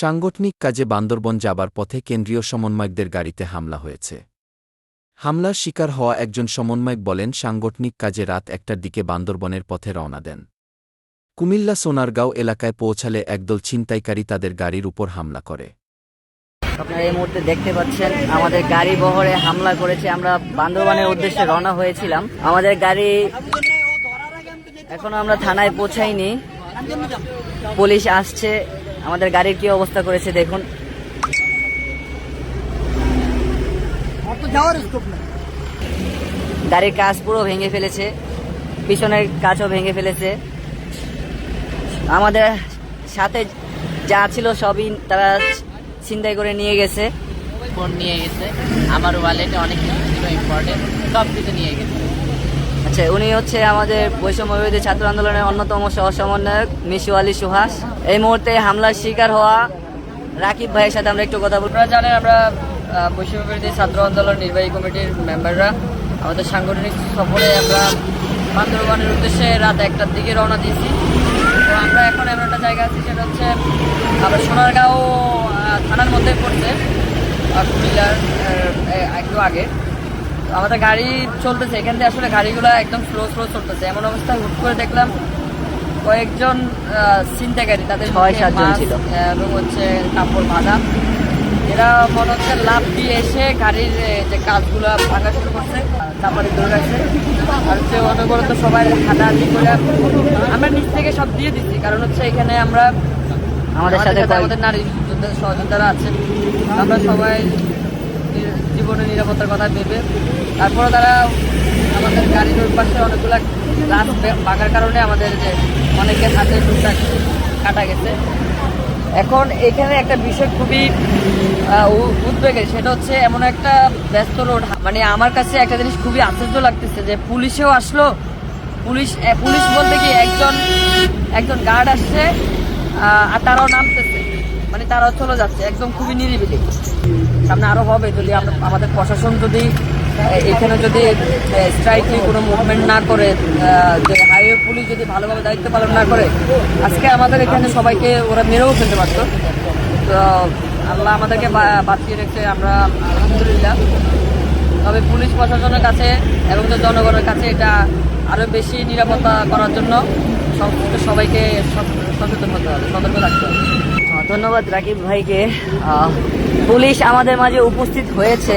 সাংগঠনিক কাজে বান্দরবন যাবার পথে কেন্দ্রীয় সমন্বয়কদের গাড়িতে হামলা হয়েছে। হামলার শিকার হওয়া একজন সমন্বয়ক বলেন, সাংগঠনিক কাজে রাত একটার দিকে বান্দরবনের পথে রওনা দেন। কুমিল্লা সোনারগাঁও এলাকায় পৌঁছালে একদল ছিনতাইকারী তাদের গাড়ির উপর হামলা করে। আপনারা এই মুহূর্তে দেখতে পাচ্ছেন, আমাদের গাড়ি বহরে হামলা করেছে। আমরা বান্দরবানের উদ্দেশ্যে রওনা হয়েছিলাম। আমাদের গাড়ি এখনও আমরা থানায় পৌঁছাইনি। পুলিশ আসছে। আমাদের গাড়ির কি অবস্থা করেছে দেখুন। গাড়ির কাজ পুরো ভেঙে ফেলেছে পিছনের কাজও ভেঙে ফেলেছে। আমাদের সাথে যা ছিল সবই তারা ছিনতাই করে নিয়ে গেছে। ফোন নিয়ে গেছে। আমার ওয়ালেটে অনেক কিছু ছিল ইম্পর্টেন্ট সব কিছু নিয়ে গেছে। আচ্ছা উনি হচ্ছে আমাদের বৈষম্য বিরোধী ছাত্র আন্দোলনের অন্যতম সহ সমন্বয়ক মিশু আলী সুহাস। এই মুহূর্তে হামলার শিকার হওয়া রাকিব ভাইয়ের সাথে আমরা একটু কথা বলব আপনারা জানেন আমরা আহ, বৈষম্য বিরোধী ছাত্র আন্দোলন নির্বাহী কমিটির মেম্বাররা। আমাদের সাংগঠনিক সফরে আমরা বান্দরবানের উদ্দেশ্যে রাত একটার দিকে রওনা দিয়েছি। তো আমরা এখন এমন একটা জায়গা আছি সেটা হচ্ছে আমরা সোনারগাঁও থানার মধ্যে পড়ছে কুমিল্লার একটু আগে। আমাদের গাড়ি চলতেছে এখান থেকে আসলে গাড়িগুলো একদম স্লো স্লো চলতেছে। এমন অবস্থায় হুট করে দেখলাম কয়েকজন আহ, ছিনতাইকারী তাদের ছয় সাতজন ছিল। এবং হচ্ছে কাপড় বাঁধা। এরা মনে হচ্ছে লাভ দিয়ে এসে গাড়ির যে কাজগুলো ভাঙা শুরু করছে তারপরে দৌড়ে আছে আর হচ্ছে অনবরত সবাই হাঁটাহাঁটি করে আমরা নিচ থেকে সব দিয়ে দিচ্ছি কারণ হচ্ছে এখানে আমরা আমাদের সাথে আমাদের নারী যোদ্ধা সহযোদ্ধারা আছেন আমরা সবাই জীবনের নিরাপত্তার কথা ভেবে। তারপরে তারা আমাদের গাড়ির পাশে অনেকগুলো বে- ভাঙার কারণে আমাদের যে অনেকের হাতে টুকটাক কাটা গেছে। এখন এখানে একটা বিষয় খুবই উদ্বেগের, সেটা হচ্ছে এমন একটা ব্যস্ত রোড। মানে আমার কাছে একটা জিনিস খুবই আশ্চর্য লাগতেছে যে পুলিশেও আসলো। পুলিশ পুলিশ বলতে কি একজন একজন গার্ড আসছে আর তারাও নামতেছে। মানে তারাও চলে যাচ্ছে, একদম খুবই নিরিবিলি। সামনে আরও হবে, যদি আমাদের প্রশাসন যদি এখানে যদি স্ট্রাইকলি কোনো মুভমেন্ট না করে যে হাইওয়ে পুলিশ যদি ভালোভাবে দায়িত্ব পালন না করে, আজকে আমাদের এখানে সবাইকে ওরা মেরেও ফেলতে পারতো। তো, আল্লাহ আমাদেরকে বাঁচিয়ে রেখে আমরা, আলহামদুলিল্লাহ। তবে পুলিশ প্রশাসনের কাছে এবং জনগণের কাছে এটা আরও বেশি নিরাপত্তা করার জন্য সবাইকে সচ- সচেতন হতে হবে, সতর্ক থাকতে হবে। ধন্যবাদ রাকিব ভাইকে। পুলিশ আমাদের মাঝে উপস্থিত হয়েছে।